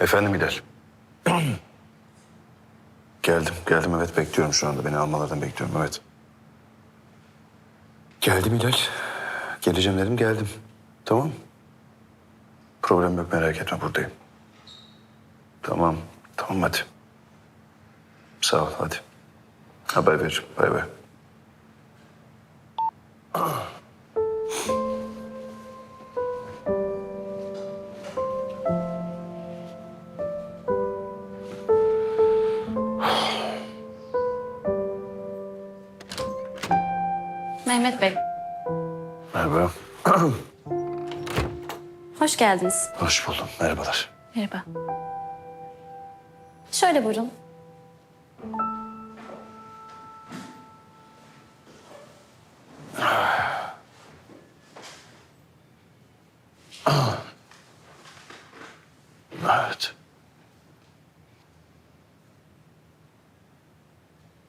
Efendim Hilal. geldim, geldim evet bekliyorum şu anda. Beni almalarını bekliyorum evet. Geldim Hilal. Geleceğim dedim geldim. Tamam. Problem yok merak etme buradayım. Tamam, tamam hadi. Sağ ol hadi. Haber veririm. Bay bay. Mehmet Bey, Merhaba. hoş geldiniz. Hoş buldum. Merhabalar. Merhaba. Şöyle buyurun. Evet.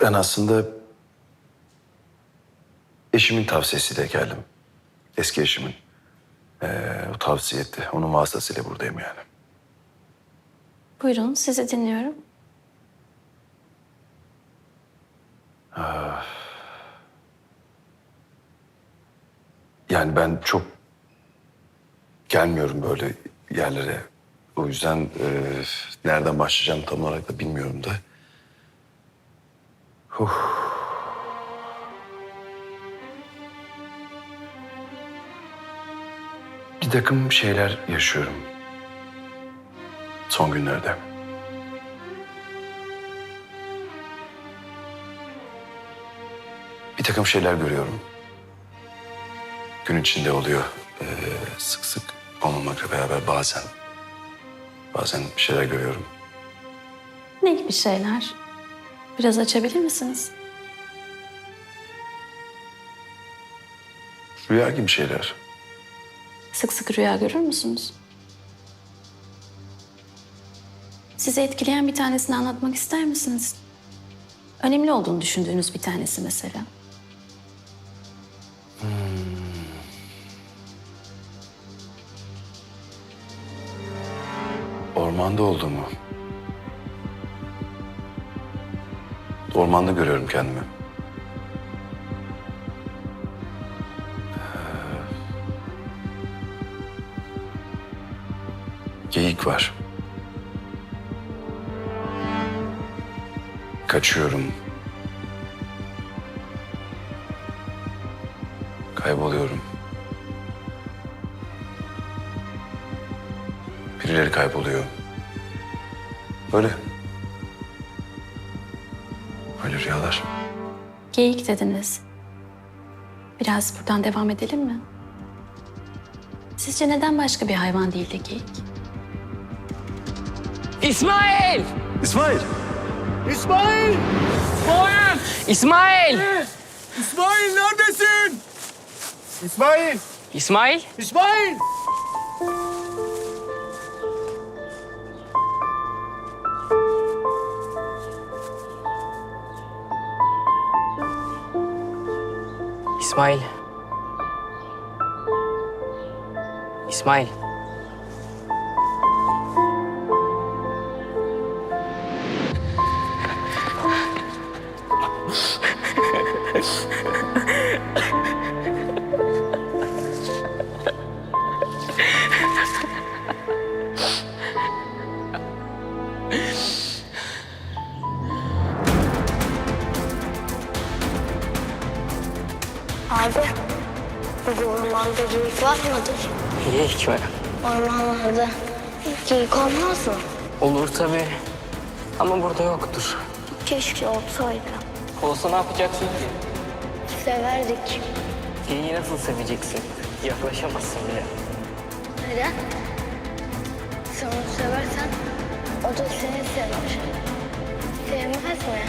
Ben aslında eşimin tavsiyesiyle geldim. Eski eşimin. Ee, o tavsiye etti. Onun vasıtasıyla buradayım yani. Buyurun, sizi dinliyorum. Yani ben çok gelmiyorum böyle yerlere. O yüzden e, nereden başlayacağım tam olarak da bilmiyorum da. Huh. Bir takım şeyler yaşıyorum. Son günlerde. Bir takım şeyler görüyorum gün içinde oluyor. Ee, sık sık olmamakla beraber bazen bazen bir şeyler görüyorum. Ne gibi şeyler? Biraz açabilir misiniz? Rüya gibi şeyler. Sık sık rüya görür müsünüz? Sizi etkileyen bir tanesini anlatmak ister misiniz? Önemli olduğunu düşündüğünüz bir tanesi mesela. Ormanda olduğumu. Ormanda görüyorum kendimi. Geyik var. Kaçıyorum. Kayboluyorum. Birileri kayboluyor. Böyle. Öyle rüyalar. Geyik dediniz. Biraz buradan devam edelim mi? Sizce neden başka bir hayvan değil de geyik? İsmail! İsmail! İsmail! İsmail! İsmail! İsmail neredesin? İsmail! İsmail! İsmail! İsmail! İsmail! Abi, bu ormanda geyik var mıdır? Geyik mi? Ormanlarda geyik olmaz mı? Olur tabii. Ama burada yoktur. Keşke olsaydı. Olsa ne yapacaksın ki? Severdik. Geyiği nasıl seveceksin? Yaklaşamazsın bile. Neden? Sen onu seversen o da seni sever. Sevmez mi?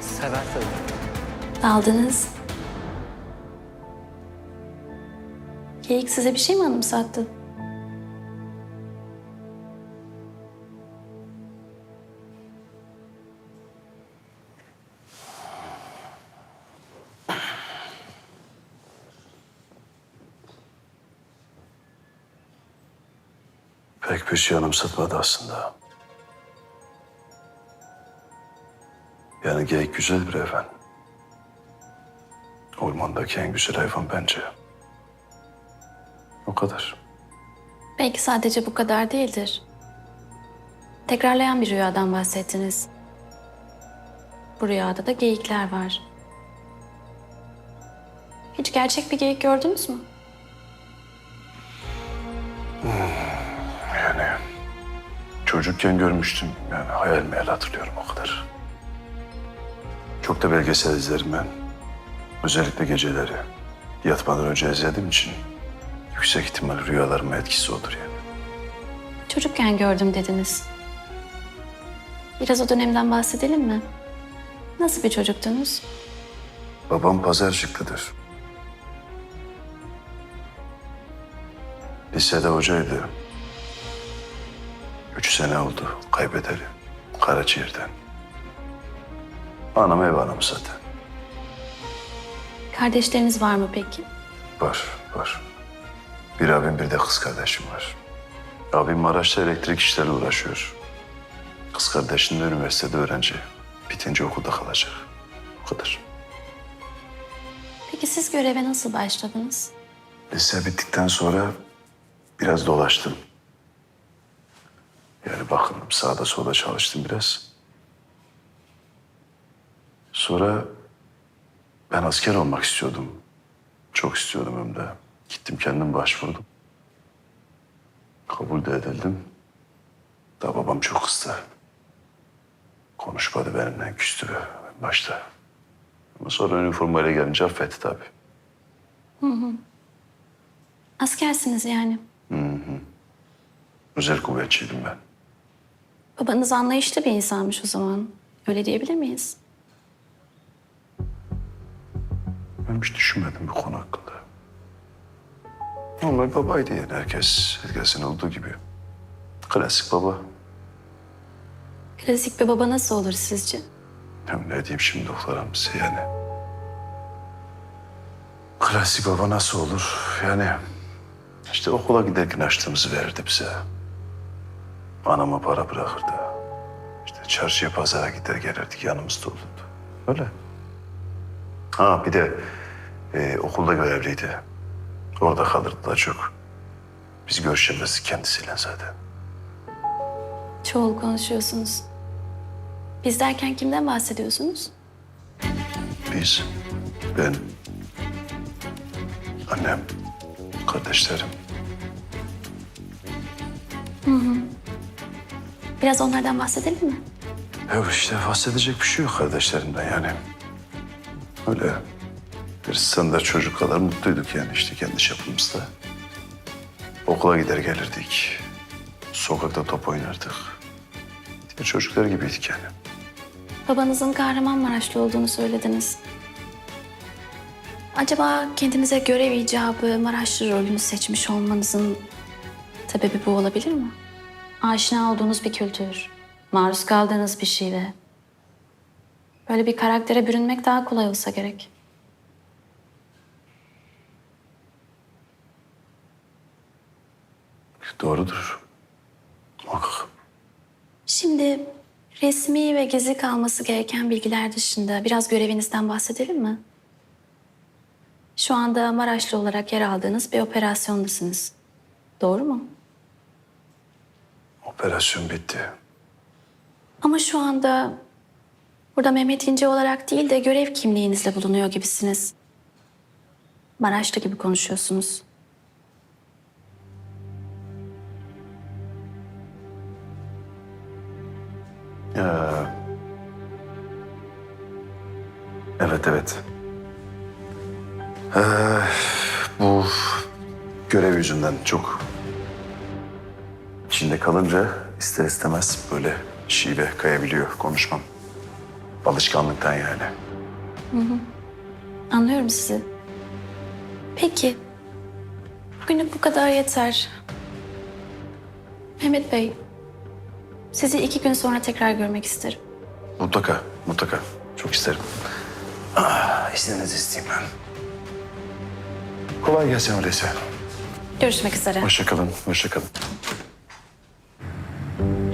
Sever tabii. Daldınız. Geyik size bir şey mi anımsattı? Pek bir şey anımsatmadı aslında. Yani geyik güzel bir hayvan. Ormandaki en güzel hayvan bence. O kadar. Belki sadece bu kadar değildir. Tekrarlayan bir rüyadan bahsettiniz. Bu rüyada da geyikler var. Hiç gerçek bir geyik gördünüz mü? Çocukken görmüştüm. Yani hayal meyal hatırlıyorum o kadar. Çok da belgesel izlerim ben. Özellikle geceleri. Yatmadan önce izlediğim için yüksek ihtimal rüyalarıma etkisi olur yani. Çocukken gördüm dediniz. Biraz o dönemden bahsedelim mi? Nasıl bir çocuktunuz? Babam pazarcıklıdır. Lisede hocaydı. Üç sene oldu kaybedeli. Karaciğerden. Anam ev anam zaten. Kardeşleriniz var mı peki? Var, var. Bir abim bir de kız kardeşim var. Abim Maraş'ta elektrik işleriyle uğraşıyor. Kız kardeşim de üniversitede öğrenci. Bitince okulda kalacak. O kadar. Peki siz göreve nasıl başladınız? Lise bittikten sonra biraz dolaştım. Yani bakındım sağda solda çalıştım biraz. Sonra ben asker olmak istiyordum. Çok istiyordum hem de. Gittim kendim başvurdum. Kabul de edildim. Da babam çok kızdı. Konuşmadı benimle küstü başta. Ama sonra üniformayla gelince affetti tabii. Askersiniz yani. Özel kuvvetçiydim ben. Babanız anlayışlı bir insanmış o zaman. Öyle diyebilir miyiz? Ben hiç düşünmedim bu konu hakkında. Normal babaydı yani herkes, herkesin olduğu gibi. Klasik baba. Klasik bir baba nasıl olur sizce? Hem ne diyeyim şimdi doktoram size yani. Klasik baba nasıl olur? Yani işte okula giderken açtığımızı verirdi bize. Anama para bırakırdı. İşte çarşıya pazara gider gelirdik yanımızda olurdu. Öyle. Ha bir de e, okulda görevliydi. Orada kalırdı da çok. Biz görüşemezdik kendisiyle zaten. Çoğul konuşuyorsunuz. Biz derken kimden bahsediyorsunuz? Biz, ben, annem, kardeşlerim. Biraz onlardan bahsedelim mi? Yok işte bahsedecek bir şey yok kardeşlerimden yani. Öyle bir standart çocuk kadar mutluyduk yani işte kendi çapımızda. Okula gider gelirdik. Sokakta top oynardık. Diğer çocuklar gibiydik yani. Babanızın Kahramanmaraşlı olduğunu söylediniz. Acaba kendinize görev icabı Maraşlı rolünü seçmiş olmanızın sebebi bu olabilir mi? Aşina olduğunuz bir kültür, maruz kaldığınız bir şive. Böyle bir karaktere bürünmek daha kolay olsa gerek. Doğrudur. Muhakkak. Şimdi resmi ve gizli kalması gereken bilgiler dışında biraz görevinizden bahsedelim mi? Şu anda Maraşlı olarak yer aldığınız bir operasyondasınız. Doğru mu? Operasyon bitti. Ama şu anda burada Mehmet İnce olarak değil de görev kimliğinizle bulunuyor gibisiniz. Maraşlı gibi konuşuyorsunuz. Ya. Evet evet. Ee, bu görev yüzünden çok içinde kalınca ister istemez böyle şive kayabiliyor konuşmam. Alışkanlıktan yani. Anlıyorum sizi. Peki. Bugünlük bu kadar yeter. Mehmet Bey, sizi iki gün sonra tekrar görmek isterim. Mutlaka, mutlaka. Çok isterim. Ah, izninizi isteyeyim ben. Kolay gelsin öyleyse. Görüşmek üzere. Hoşça kalın, hoşça kalın.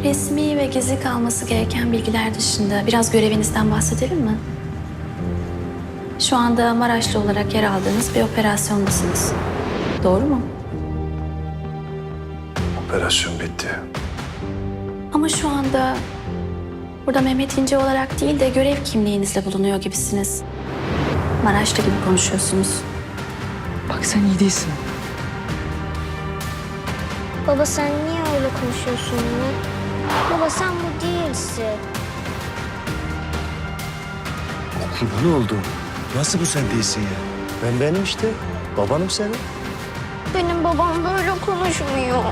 Resmi ve gizli kalması gereken bilgiler dışında biraz görevinizden bahsedelim mi? Şu anda Maraşlı olarak yer aldığınız bir operasyondasınız. Doğru mu? Operasyon bitti. Ama şu anda burada Mehmet İnce olarak değil de görev kimliğinizle bulunuyor gibisiniz. Maraşlı gibi konuşuyorsunuz. Bak sen iyi değilsin. Baba sen niye öyle konuşuyorsun yine? Baba sen bu değilsin. Kurban oldu. Nasıl bu sen değilsin ya? Ben benim işte. Babanım senin. Benim babam böyle konuşmuyor.